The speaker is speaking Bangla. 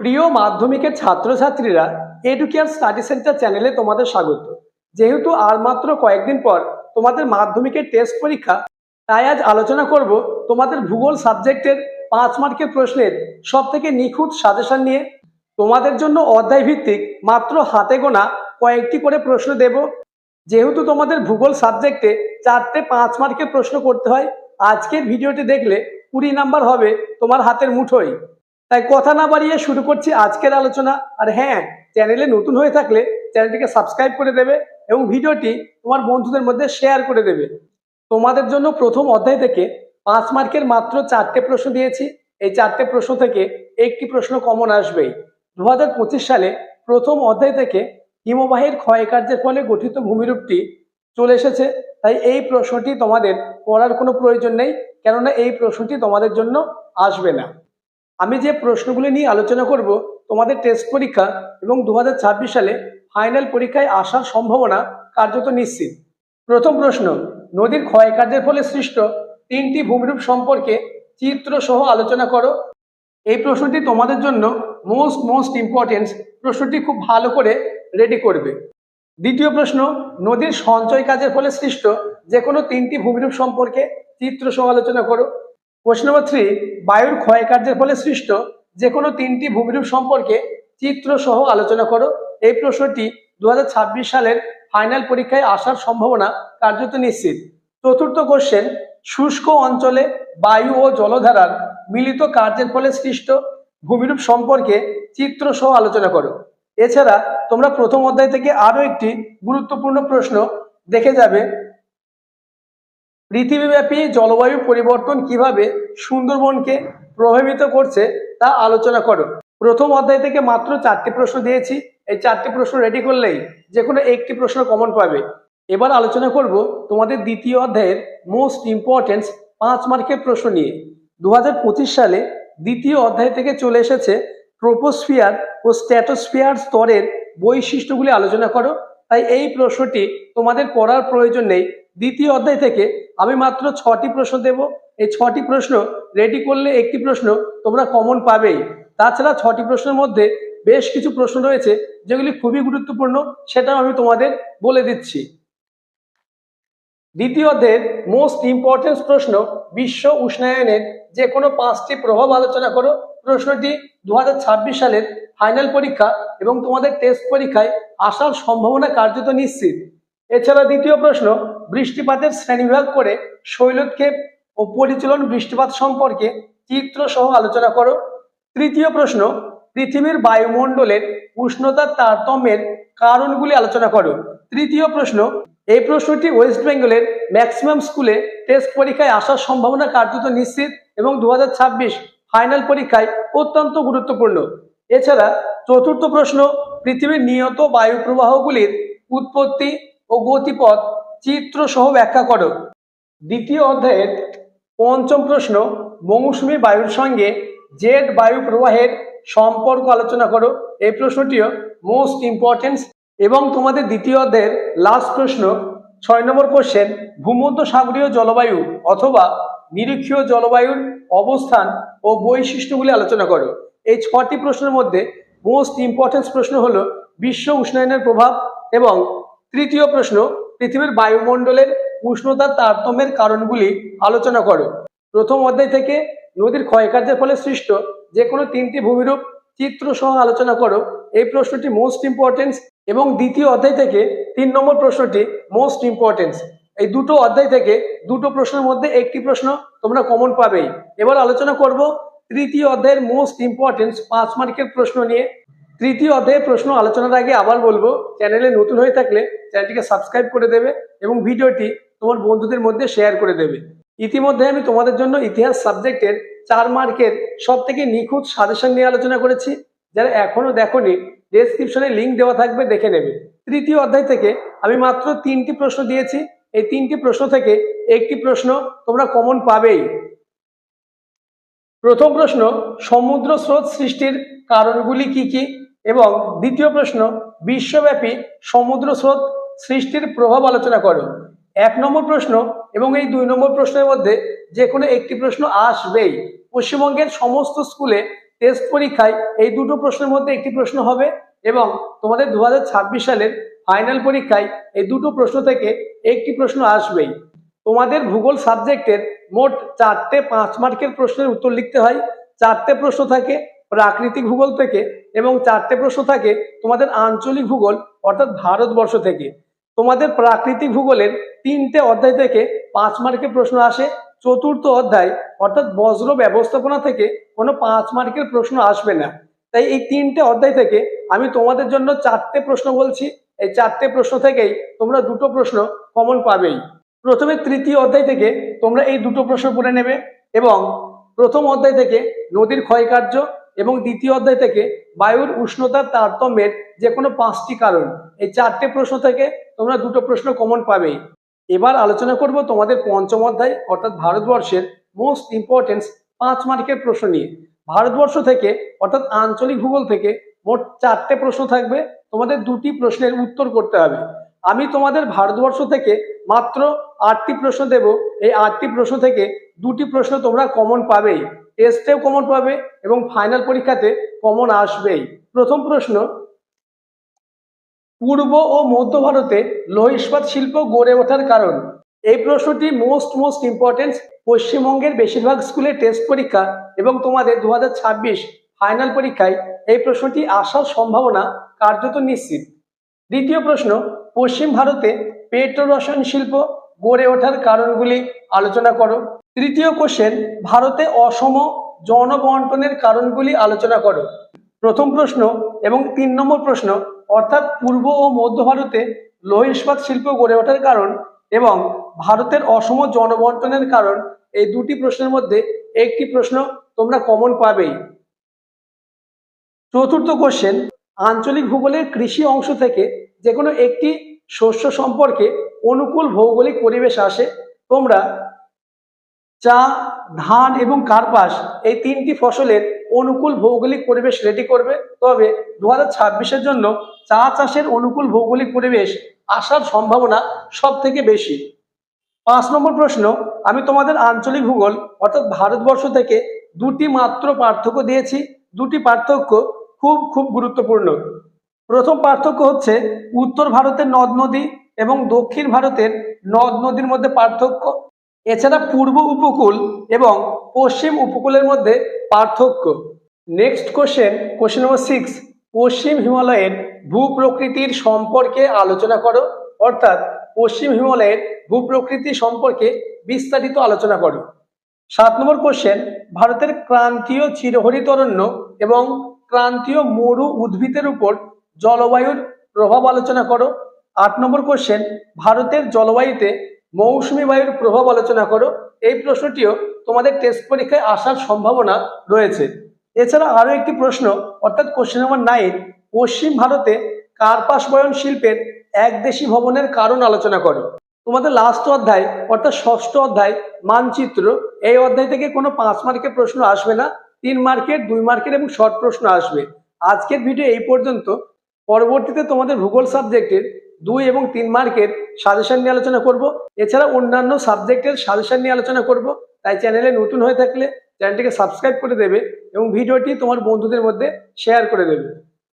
প্রিয় মাধ্যমিকের ছাত্রছাত্রীরা এডুকেয়ার স্টাডি সেন্টার চ্যানেলে তোমাদের স্বাগত। যেহেতু আর মাত্র কয়েকদিন পর তোমাদের মাধ্যমিকের টেস্ট পরীক্ষা, তাই আজ আলোচনা করব তোমাদের ভূগোল সাবজেক্টের পাঁচ মার্কের প্রশ্নের সব থেকে নিখুঁত সাজেশন নিয়ে। তোমাদের জন্য অধ্যায় ভিত্তিক মাত্র হাতে গোনা কয়েকটি করে প্রশ্ন দেব। যেহেতু তোমাদের ভূগোল সাবজেক্টে চারটে পাঁচ মার্কের প্রশ্ন করতে হয়, আজকের ভিডিওটি দেখলে কুড়ি নাম্বার হবে তোমার হাতের মুঠোয়। তাই কথা না বাড়িয়ে শুরু করছি আজকের আলোচনা। আর হ্যাঁ চ্যানেলে নতুন হয়ে থাকলে চ্যানেলটিকে সাবস্ক্রাইব করে দেবে এবং ভিডিওটি তোমার বন্ধুদের মধ্যে শেয়ার করে দেবে। তোমাদের জন্য প্রথম অধ্যায় থেকে পাঁচ মার্কের মাত্র চারটে প্রশ্ন দিয়েছি। এই চারটে প্রশ্ন থেকে একটি প্রশ্ন কমন আসবেই। দু হাজার পঁচিশ সালে প্রথম অধ্যায় থেকে হিমবাহের ক্ষয়কার্যের ফলে গঠিত ভূমিরূপটি চলে এসেছে। তাই এই প্রশ্নটি তোমাদের পড়ার কোনো প্রয়োজন নেই, কেননা এই প্রশ্নটি তোমাদের জন্য আসবে না। আমি যে প্রশ্নগুলি নিয়ে আলোচনা করব, তোমাদের টেস্ট পরীক্ষা এবং দু হাজার ছাব্বিশ সালে ফাইনাল পরীক্ষায় আসার সম্ভাবনা কার্যত নিশ্চিত। প্রথম প্রশ্ন, নদীর ক্ষয়কার্যের ফলে সৃষ্ট তিনটি ভূমিরূপ সম্পর্কে চিত্র সহ আলোচনা করো। এই প্রশ্নটি তোমাদের জন্য মোস্ট মোস্ট ইম্পর্টেন্স প্রশ্নটি খুব ভালো করে রেডি করবে। দ্বিতীয় প্রশ্ন, নদীর সঞ্চয় কাজের ফলে সৃষ্ট যে কোনো তিনটি ভূমিরূপ সম্পর্কে চিত্র সহ আলোচনা করো। কোশ্চেন নম্বর থ্রি বায়ুর ক্ষয়কার্যের ফলে সৃষ্ট যে কোনো তিনটি ভূমিরূপ সম্পর্কে চিত্র সহ আলোচনা করো। এই প্রশ্নটি দু হাজার ছাব্বিশ সালের ফাইনাল পরীক্ষায় আসার সম্ভাবনা কার্যত নিশ্চিত। চতুর্থ কোশ্চেন শুষ্ক অঞ্চলে বায়ু ও জলধারার মিলিত কার্যের ফলে সৃষ্ট ভূমিরূপ সম্পর্কে চিত্র সহ আলোচনা করো। এছাড়া তোমরা প্রথম অধ্যায় থেকে আরও একটি গুরুত্বপূর্ণ প্রশ্ন দেখে যাবে। পৃথিবীব্যাপী জলবায়ু পরিবর্তন কীভাবে সুন্দরবনকে প্রভাবিত করছে তা আলোচনা করো। প্রথম অধ্যায় থেকে মাত্র চারটি প্রশ্ন দিয়েছি। এই চারটি প্রশ্ন রেডি করলেই যে কোনো একটি প্রশ্ন কমন পাবে। এবার আলোচনা করব তোমাদের দ্বিতীয় অধ্যায়ের মোস্ট ইম্পর্টেন্স পাঁচ মার্কের প্রশ্ন নিয়ে। দু হাজার পঁচিশ সালে দ্বিতীয় অধ্যায় থেকে চলে এসেছে ট্রোপোস্ফিয়ার ও স্ট্যাটোস্ফিয়ার স্তরের বৈশিষ্ট্যগুলি আলোচনা করো। তাই এই প্রশ্নটি তোমাদের পড়ার প্রয়োজন নেই। দ্বিতীয় অধ্যায় থেকে আমি মাত্র ছটি প্রশ্ন দেব। এই ছটি প্রশ্ন রেডি করলে একটি প্রশ্ন তোমরা কমন পাবেই। তাছাড়া ছটি প্রশ্নের মধ্যে বেশ কিছু প্রশ্ন রয়েছে যেগুলি খুবই গুরুত্বপূর্ণ, সেটাও আমি তোমাদের বলে দিচ্ছি। দ্বিতীয় অধ্যায়ের মোস্ট ইম্পর্টেন্স প্রশ্ন বিশ্ব উষ্ণায়নের যে কোনো পাঁচটি প্রভাব আলোচনা করো। প্রশ্নটি দু হাজার ছাব্বিশ সালের ফাইনাল পরীক্ষা এবং তোমাদের টেস্ট পরীক্ষায় আসার সম্ভাবনা কার্যত নিশ্চিত। এছাড়া দ্বিতীয় প্রশ্ন বৃষ্টিপাতের শ্রেণীবিভাগ করে শৈলক্ষেপ ও পরিচলন বৃষ্টিপাত সম্পর্কে চিত্র সহ আলোচনা করো। তৃতীয় প্রশ্ন, পৃথিবীর বায়ুমণ্ডলের উষ্ণতার তারতম্যের কারণগুলি আলোচনা করো। তৃতীয় প্রশ্ন, এই প্রশ্নটি ওয়েস্ট বেঙ্গলের ম্যাক্সিমাম স্কুলে টেস্ট পরীক্ষায় আসার সম্ভাবনা কার্যত নিশ্চিত এবং দু হাজার ছাব্বিশ ফাইনাল পরীক্ষায় অত্যন্ত গুরুত্বপূর্ণ। এছাড়া চতুর্থ প্রশ্ন, পৃথিবীর নিয়ত বায়ু প্রবাহগুলির উৎপত্তি ও গতিপথ চিত্র সহ ব্যাখ্যা করো। দ্বিতীয় অধ্যায়ের পঞ্চম প্রশ্ন, মৌসুমী বায়ুর সঙ্গে জেট বায়ু প্রবাহের সম্পর্ক আলোচনা করো। এই প্রশ্নটিও মোস্ট ইম্পর্টেন্স এবং তোমাদের দ্বিতীয় অধ্যায়ের লাস্ট প্রশ্ন, ছয় নম্বর কোশ্চেন ভূমধ্য সাগরীয় জলবায়ু অথবা নিরীক্ষীয় জলবায়ুর অবস্থান ও বৈশিষ্ট্যগুলি আলোচনা করো। এই ছটি প্রশ্নের মধ্যে মোস্ট ইম্পর্টেন্স প্রশ্ন হলো বিশ্ব উষ্ণায়নের প্রভাব এবং তৃতীয় প্রশ্ন পৃথিবীর বায়ুমণ্ডলের উষ্ণতার তারতম্যের কারণগুলি আলোচনা করো। প্রথম অধ্যায় থেকে নদীর ক্ষয়কার্যের ফলে সৃষ্ট যে কোনো তিনটি ভূমিরূপ চিত্র সহ আলোচনা করো। এই প্রশ্নটি মোস্ট ইম্পর্টেন্স এবং দ্বিতীয় অধ্যায় থেকে তিন নম্বর প্রশ্নটি মোস্ট ইম্পর্টেন্স এই দুটো অধ্যায় থেকে দুটো প্রশ্নের মধ্যে একটি প্রশ্ন তোমরা কমন পাবেই। এবার আলোচনা করব তৃতীয় অধ্যায়ের মোস্ট ইম্পর্টেন্স পাঁচ মার্কের প্রশ্ন নিয়ে। তৃতীয় অধ্যায়ের প্রশ্ন আলোচনার আগে আবার বলব, চ্যানেলে নতুন হয়ে থাকলে চ্যানেলটিকে সাবস্ক্রাইব করে দেবে এবং ভিডিওটি তোমার বন্ধুদের মধ্যে শেয়ার করে দেবে। ইতিমধ্যে আমি তোমাদের জন্য ইতিহাস সাবজেক্টের চার মার্কের সব থেকে নিখুঁত সাজেশন নিয়ে আলোচনা করেছি। যারা এখনও দেখোনি ডেসক্রিপশনে লিঙ্ক দেওয়া থাকবে, দেখে নেবে। তৃতীয় অধ্যায় থেকে আমি মাত্র তিনটি প্রশ্ন দিয়েছি। এই তিনটি প্রশ্ন থেকে একটি প্রশ্ন তোমরা কমন পাবেই। প্রথম প্রশ্ন, সমুদ্র স্রোত সৃষ্টির কারণগুলি কি কি? এবং দ্বিতীয় প্রশ্ন, বিশ্বব্যাপী সমুদ্র স্রোত সৃষ্টির প্রভাব আলোচনা করো। এক নম্বর প্রশ্ন এবং এই দুই নম্বর প্রশ্নের মধ্যে যে কোনো একটি প্রশ্ন আসবেই। পশ্চিমবঙ্গের সমস্ত স্কুলে টেস্ট পরীক্ষায় এই দুটো প্রশ্নের মধ্যে একটি প্রশ্ন হবে এবং তোমাদের দু হাজার ছাব্বিশ সালের ফাইনাল পরীক্ষায় এই দুটো প্রশ্ন থেকে একটি প্রশ্ন আসবেই। তোমাদের ভূগোল সাবজেক্টের মোট চারটে পাঁচ মার্কের প্রশ্নের উত্তর লিখতে হয়। চারটে প্রশ্ন থাকে প্রাকৃতিক ভূগোল থেকে এবং চারটে প্রশ্ন থাকে তোমাদের আঞ্চলিক ভূগোল, অর্থাৎ ভারতবর্ষ থেকে। তোমাদের প্রাকৃতিক ভূগোলের তিনটে অধ্যায় থেকে পাঁচ মার্কের প্রশ্ন আসে। চতুর্থ অধ্যায়, অর্থাৎ বজ্র ব্যবস্থাপনা থেকে কোনো পাঁচ মার্কের প্রশ্ন আসবে না। তাই এই তিনটে অধ্যায় থেকে আমি তোমাদের জন্য চারটে প্রশ্ন বলছি। এই চারটে প্রশ্ন থেকেই তোমরা দুটো প্রশ্ন কমন পাবেই। প্রথমে তৃতীয় অধ্যায় থেকে তোমরা এই দুটো প্রশ্ন পড়ে নেবে এবং প্রথম অধ্যায় থেকে নদীর ক্ষয়কার্য এবং দ্বিতীয় অধ্যায় থেকে বায়ুর উষ্ণতার তারতম্যের যে কোনো পাঁচটি কারণ, এই চারটে প্রশ্ন থেকে তোমরা দুটো প্রশ্ন কমন পাবেই এবার আলোচনা করব তোমাদের পঞ্চম অধ্যায়, অর্থাৎ ভারতবর্ষের মোস্ট ইম্পর্টেন্স পাঁচ মার্কের প্রশ্ন নিয়ে। ভারতবর্ষ থেকে, অর্থাৎ আঞ্চলিক ভূগোল থেকে, মোট চারটে প্রশ্ন থাকবে। তোমাদের দুটি প্রশ্নের উত্তর করতে হবে। আমি তোমাদের ভারতবর্ষ থেকে মাত্র আটটি প্রশ্ন দেব। এই আটটি প্রশ্ন থেকে দুটি প্রশ্ন তোমরা কমন পাবেই টেস্টেও কমন পাবে এবং ফাইনাল পরীক্ষাতে কমন আসবেই। প্রথম প্রশ্ন, পূর্ব ও মধ্য ভারতে লৌহ ইস্পাত শিল্প গড়ে ওঠার কারণ? এই প্রশ্নটি মোস্ট মোস্ট ইম্পর্টেন্স পশ্চিমবঙ্গের বেশিরভাগ স্কুলে টেস্ট পরীক্ষা এবং তোমাদের দু হাজার ছাব্বিশ ফাইনাল পরীক্ষায় এই প্রশ্নটি আসার সম্ভাবনা কার্যত নিশ্চিত। দ্বিতীয় প্রশ্ন পশ্চিম ভারতে পেট্রো রসায়ন শিল্প গড়ে ওঠার কারণগুলি আলোচনা করো। তৃতীয় কোশ্চেন ভারতে অসম জনবন্টনের কারণগুলি আলোচনা করো। প্রথম প্রশ্ন এবং তিন নম্বর প্রশ্ন, অর্থাৎ পূর্ব ও মধ্য ভারতে লৌহ ইস্পাত শিল্প গড়ে ওঠার কারণ এবং ভারতের অসম জনবন্টনের কারণ, এই দুটি প্রশ্নের মধ্যে একটি প্রশ্ন তোমরা কমন পাবেই। চতুর্থ কোশ্চেন আঞ্চলিক ভূগোলের কৃষি অংশ থেকে যে কোনো একটি শস্য সম্পর্কে অনুকূল ভৌগোলিক পরিবেশ আসে। তোমরা চা, ধান এবং কার্পাস এই তিনটি ফসলের অনুকূল ভৌগোলিক পরিবেশ রেডি করবে। তবে দু হাজার জন্য চা চাষের অনুকূল ভৌগোলিক পরিবেশ আসার সম্ভাবনা সব থেকে বেশি। পাঁচ নম্বর প্রশ্ন, আমি তোমাদের আঞ্চলিক ভূগোল অর্থাৎ ভারতবর্ষ থেকে দুটি মাত্র পার্থক্য দিয়েছি। দুটি পার্থক্য খুব খুব গুরুত্বপূর্ণ। প্রথম পার্থক্য হচ্ছে উত্তর ভারতের নদ নদী এবং দক্ষিণ ভারতের নদ নদীর মধ্যে পার্থক্য। এছাড়া পূর্ব উপকূল এবং পশ্চিম উপকূলের মধ্যে পার্থক্য। Next question question number six পশ্চিম হিমালয়ের ভূপ্রকৃতির সম্পর্কে আলোচনা করো। অর্থাৎ পশ্চিম হিমালয়ের ভূপ্রকৃতি সম্পর্কে বিস্তারিত আলোচনা করো। সাত নম্বর কোশ্চেন ভারতের ক্রান্তীয় চিরহরিত অরণ্য এবং ক্রান্তীয় মরু উদ্ভিদের উপর জলবায়ুর প্রভাব আলোচনা করো। আট নম্বর কোশ্চেন ভারতের জলবায়ুতে মৌসুমী বায়ুর প্রভাব আলোচনা করো। এই প্রশ্নটিও তোমাদের টেস্ট পরীক্ষায় আসার সম্ভাবনা রয়েছে। এছাড়া আরও একটি প্রশ্ন, অর্থাৎ কোশ্চেন নাম্বার নাইন পশ্চিম ভারতে কার্পাস বয়ন শিল্পের একদেশী ভবনের কারণ আলোচনা করো। তোমাদের লাস্ট অধ্যায়, অর্থাৎ ষষ্ঠ অধ্যায় মানচিত্র, এই অধ্যায় থেকে কোনো পাঁচ মার্কের প্রশ্ন আসবে না। তিন মার্কের, দুই মার্কের এবং শর্ট প্রশ্ন আসবে। আজকের ভিডিও এই পর্যন্ত। পরবর্তীতে তোমাদের ভূগোল সাবজেক্টের দুই এবং তিন মার্কের সাজেশন নিয়ে আলোচনা করব। এছাড়া অন্যান্য সাবজেক্টের সাজেশন নিয়ে আলোচনা করব। তাই চ্যানেলে নতুন হয়ে থাকলে চ্যানেলটিকে সাবস্ক্রাইব করে দেবে এবং ভিডিওটি তোমার বন্ধুদের মধ্যে শেয়ার করে দেবে।